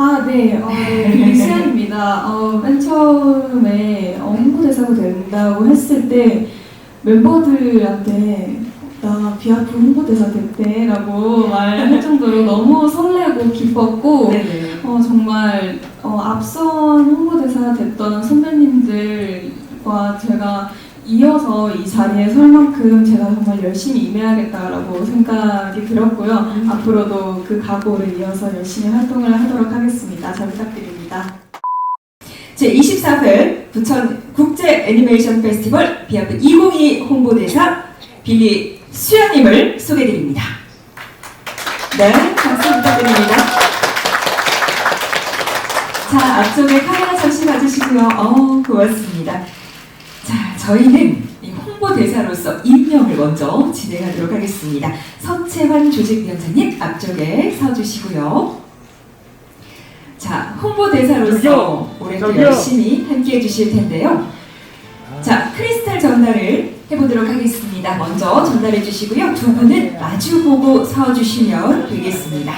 아, 네. 어, 네. 이수연입니다. 어, 맨 처음에 어, 홍보대사가 된다고 했을 때 멤버들한테 나 비아프 홍보대사 됐대 라고 말할 정도로 너무 설레고 기뻤고. 어, 정말 어, 앞선 홍보대사 됐던 선배님들과 제가 이어서 이 자리에 설 만큼 제가 정말 열심히 임해야겠다라고 생각이 들었고요. 음. 앞으로도 그 각오를 이어서 열심히 활동을 하도록 하겠습니다. 잘 부탁드립니다. 제24회 부천 국제 애니메이션 페스티벌 비아프 2022 홍보대사 빌리 수연님을 소개드립니다. 네, 박수 부탁드립니다. 자, 앞쪽에 카메라 잠시 봐주시고요. 어, 고맙습니다. 자, 저희는 이 홍보대사로서 임명을 먼저 진행하도록 하겠습니다. 서채환 조직위원장님 앞쪽에 서주시고요. 자, 홍보대사로서. 올해도. 열심히 함께 해 주실 텐데요. 자, 크리스탈 전달을 해보도록 하겠습니다. 먼저 전달해 주시고요. 두 분은 마주보고 서주시면 되겠습니다.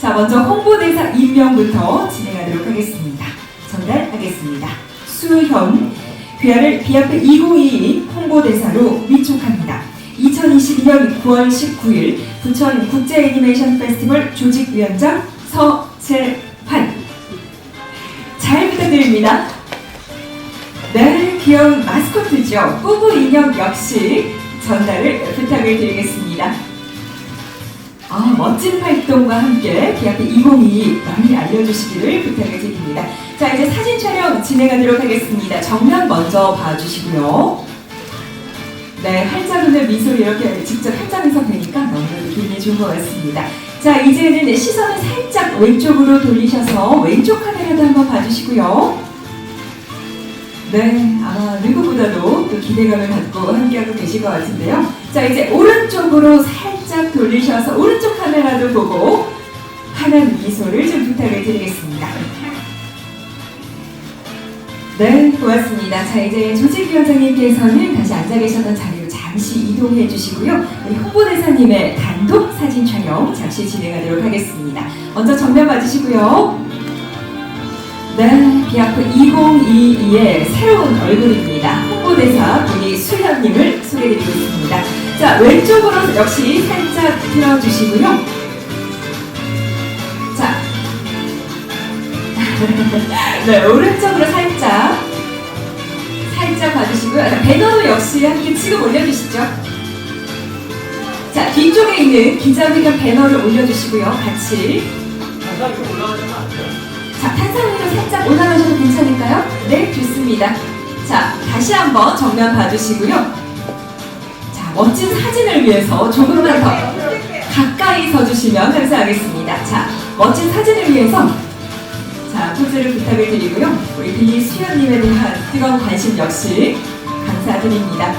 자, 먼저 홍보대사 임명부터 진행하도록 하겠습니다. 전달하겠습니다. 수현, 귀하를 비아프 2022 홍보대사로 위촉합니다. 2022년 9월 19일 부천 국제 애니메이션 페스티벌 조직위원장 서채환. 잘 부탁드립니다. 네, 귀여운 마스코트죠. 뿌부 인형 역시 전달을 부탁을 드리겠습니다. 아, 멋진 활동과 함께 비아프 2022 많이 알려주시기를 부탁을 드립니다. 자, 이제 사진 촬영 진행하도록 하겠습니다. 정면 먼저 봐주시고요. 네, 웃는 미소를 이렇게 직접 현장에서 뵈니까 너무나도 기분이 좋은 것 같습니다. 자, 이제는 시선을 살짝 왼쪽으로 돌리셔서 왼쪽 카메라도 한번 봐주시고요. 네, 아마 누구보다도 또 기대감을 갖고 함께하고 계실 것 같은데요. 자, 이제 오른쪽으로 살짝 돌리셔서 오른쪽 카메라도 보고 환한 미소를 좀 부탁을 드리겠습니다. 네, 고맙습니다. 자, 이제 조직위원장님께서는 다시 앉아 계셨던 자리로 잠시 이동해 주시고요. 우리 홍보대사님의 단독 사진 촬영 잠시 진행하도록 하겠습니다. 먼저 정면 봐주시고요. 네, 비아프 2022의 새로운 얼굴입니다. 홍보대사 분이 수현님을 소개드리고 있습니다. 자, 왼쪽으로 역시 살짝 틀어주시고요. 자, 네, 오른쪽으로 살짝 살짝 봐주시고요. 자, 배너도 역시 함께 치고 올려주시죠. 자, 뒤쪽에 있는 기자회견 배너를 올려주시고요. 같이 자, 탄산음료 살짝 올라가셔도 괜찮을까요? 네, 좋습니다. 자, 다시 한번 정면 봐주시고요. 자, 멋진 사진을 위해서 조금만 더 가까이 서주시면 감사하겠습니다. 자, 멋진 사진을 위해서 자, 포즈를 부탁을 드리고요. 우리 빌리 수연님에 대한 뜨거운 관심 역시 감사드립니다.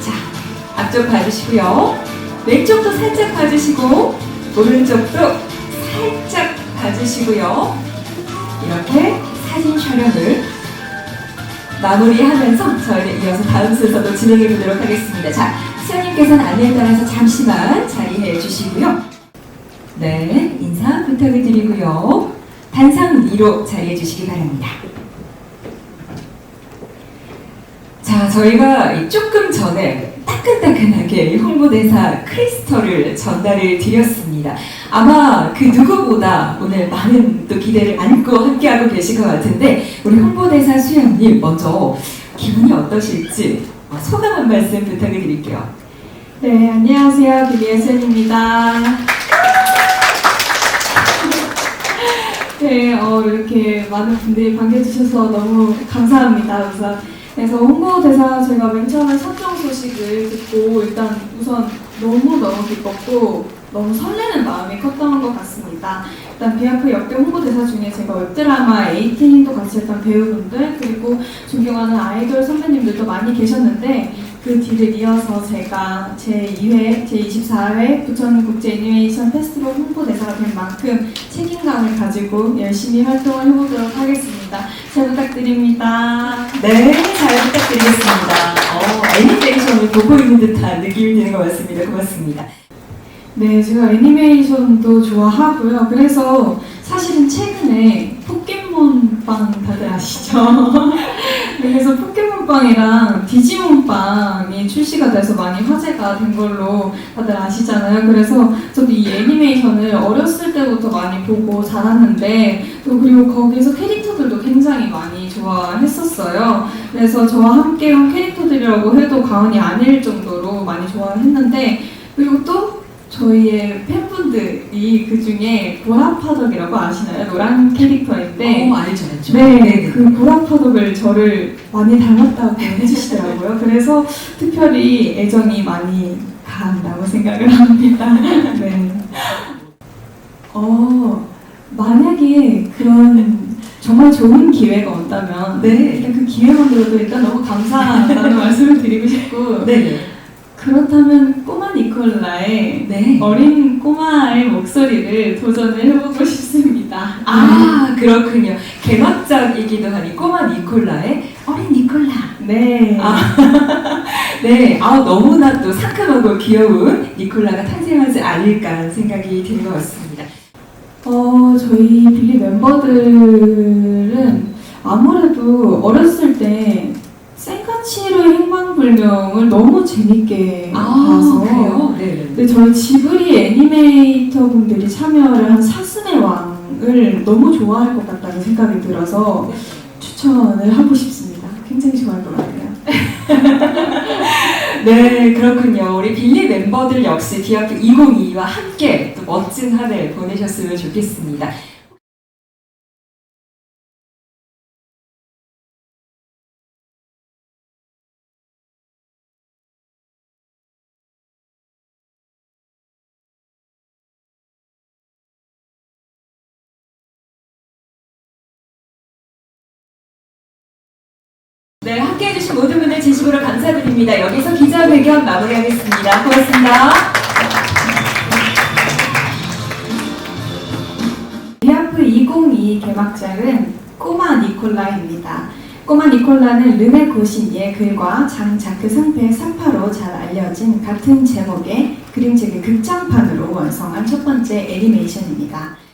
자, 앞쪽 봐주시고요. 왼쪽도 살짝 봐주시고, 오른쪽도 살짝 봐주시고요. 이렇게 사진 촬영을 마무리하면서 저희는 이어서 다음 순서도 진행해 보도록 하겠습니다. 자, 수현님께서는 안내에 따라서 잠시만 자리해 주시고요. 네, 인사 부탁을 드리고요. 단상 위로 자리해 주시기 바랍니다. 자, 저희가 조금 전에 따끈따끈하게 이 홍보대사 크리스털을 전달을 드렸습니다. 아마 그 누구보다 오늘 많은 또 기대를 안고 함께하고 계실 것 같은데 우리 홍보대사 수영님 먼저 기분이 어떠실지 어, 소감 한 말씀 부탁을 드릴게요. 네, 안녕하세요. 김예선입니다. 네, 어, 이렇게 많은 분들이 반겨주셔서 너무 감사합니다. 우선. 그래서 홍보대사 제가 맨 처음에 선정 소식을 듣고 일단 우선 너무너무 기뻤고 너무 설레는 마음이 컸던 것 같습니다. 일단 비아프 역대 홍보대사 중에 제가 웹드라마 에이틴도 같이 했던 배우분들 그리고 존경하는 아이돌 선배님들도 많이 계셨는데 그 뒤를 이어서 제가 제2회, 제24회 부천국제 애니메이션 페스티벌 홍보대사가 된 만큼 책임감을 가지고 열심히 활동을 해보도록 하겠습니다. 잘 부탁드립니다. 네, 잘 부탁드리겠습니다. 어, 애니메이션을 보고 있는 듯한 느낌이 드는 것 같습니다. 고맙습니다. 네, 제가 애니메이션도 좋아하고요. 그래서 사실은 최근에 포켓몬빵 다들 아시죠? 네, 그래서 포켓몬빵이랑 디지몬빵이 출시가 돼서 많이 화제가 된 걸로 다들 아시잖아요. 그래서 저도 이 애니메이션을 어렸을 때부터 많이 보고 자랐는데 또 그리고 거기서 캐릭터들도 굉장히 많이 좋아했었어요. 그래서 저와 함께 온 캐릭터들이라고 해도 과언이 아닐 정도로 많이 좋아했는데 그리고 또 저희의 팬분들이 그 중에 보라파덕이라고 아시나요? 노란 캐릭터인데 어, 알죠, 알죠. 네, 그 보라파덕을 저를 많이 닮았다고 해주시더라고요. 그래서 특별히 애정이 많이 간다고 생각을 합니다. 네. 어, 만약에 그런 정말 좋은 기회가 온다면 네. 일단 그 기회만으로도 일단 너무 감사하다는 말씀을 드리고 싶고 네. 그렇다면 꼬마 니 콜라의 네. 어린 꼬마의 목소리를 도전을 해보고 싶습니다. 아, 그렇군요. 개막작이기도 한이 꼬마 니콜라의 어린 니콜라. 네. 아. 네, 아 너무나 또 상큼하고 귀여운 니콜라가 탄생하지 않을까 하는 생각이 드는 것 같습니다. 어, 저희 빌리 멤버들은 아무래도 어렸을 때 센카치로의 행방불명을 너무 재밌게 봐서 아, 네. 근데 저희 지브리 애니메이터 분들이 참여를 한 사슴의 왕을 너무 좋아할 것 같다는 생각이 들어서 추천을 하고 싶습니다. 굉장히 좋아할 것 같아요. 네, 그렇군요. 우리 빌리 멤버들 역시 디아프 2022와 함께 또 멋진 한 해 보내셨으면 좋겠습니다. 네, 함께 해 주신 모든 분들 진심으로 감사드립니다. 여기서 기자회견 마무리하겠습니다. 고맙습니다. 리아프 2022 개막작은 꼬마 니콜라입니다. 꼬마 니콜라는 르네 고신이의 글과 장 자크 상패 사파로 잘 알려진 같은 제목의 그림책을 극장판으로 완성한 첫 번째 애니메이션입니다.